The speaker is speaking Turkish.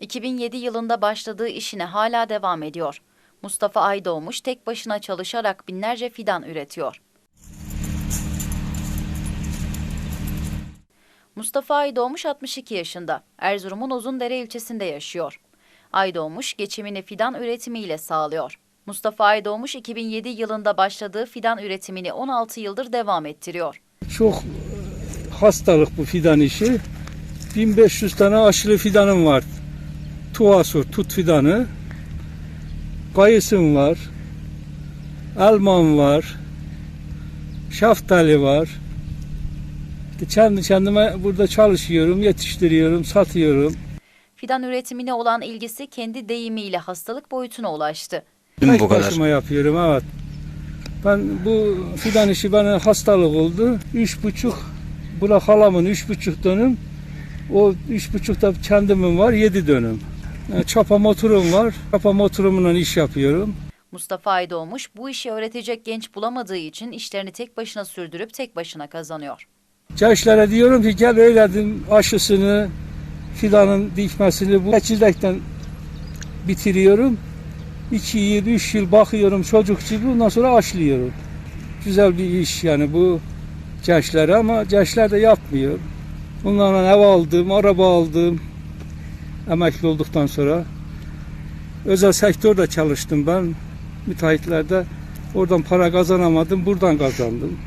2007 yılında başladığı işine hala devam ediyor. Mustafa Aydoğmuş tek başına çalışarak binlerce fidan üretiyor. Mustafa Aydoğmuş 62 yaşında. Erzurum'un Uzundere ilçesinde yaşıyor. Aydoğmuş geçimini fidan üretimiyle sağlıyor. Mustafa Aydoğmuş 2007 yılında başladığı fidan üretimini 16 yıldır devam ettiriyor. Çok e, hastalık bu fidan işi. 1500 tane aşılı fidanım var. Tuvasur, tut fidanı. Kayısım var. Elmam var. Şaftali var. İşte kendi kendime burada çalışıyorum, yetiştiriyorum, satıyorum. Fidan üretimine olan ilgisi kendi deyimiyle hastalık boyutuna ulaştı. Tek bu kadar? başıma yapıyorum evet. Ben bu fidan işi bana hastalık oldu. Üç buçuk, bura halamın üç buçuk dönüm. O üç buçukta kendimin var yedi dönüm. Yani çapa motorum var. Çapa motorumla iş yapıyorum. Mustafa Aydoğmuş bu işi öğretecek genç bulamadığı için işlerini tek başına sürdürüp tek başına kazanıyor. Gençlere diyorum ki gel öğredim aşısını, fidanın dikmesini bu çekirdekten bitiriyorum. İki yıl, üç yıl bakıyorum çocuk gibi ondan sonra aşılıyorum. Güzel bir iş yani bu gençlere ama gençler de yapmıyor. Bunlarla ev aldım, araba aldım emekli olduktan sonra. Özel sektörde çalıştım ben müteahhitlerde. Oradan para kazanamadım, buradan kazandım.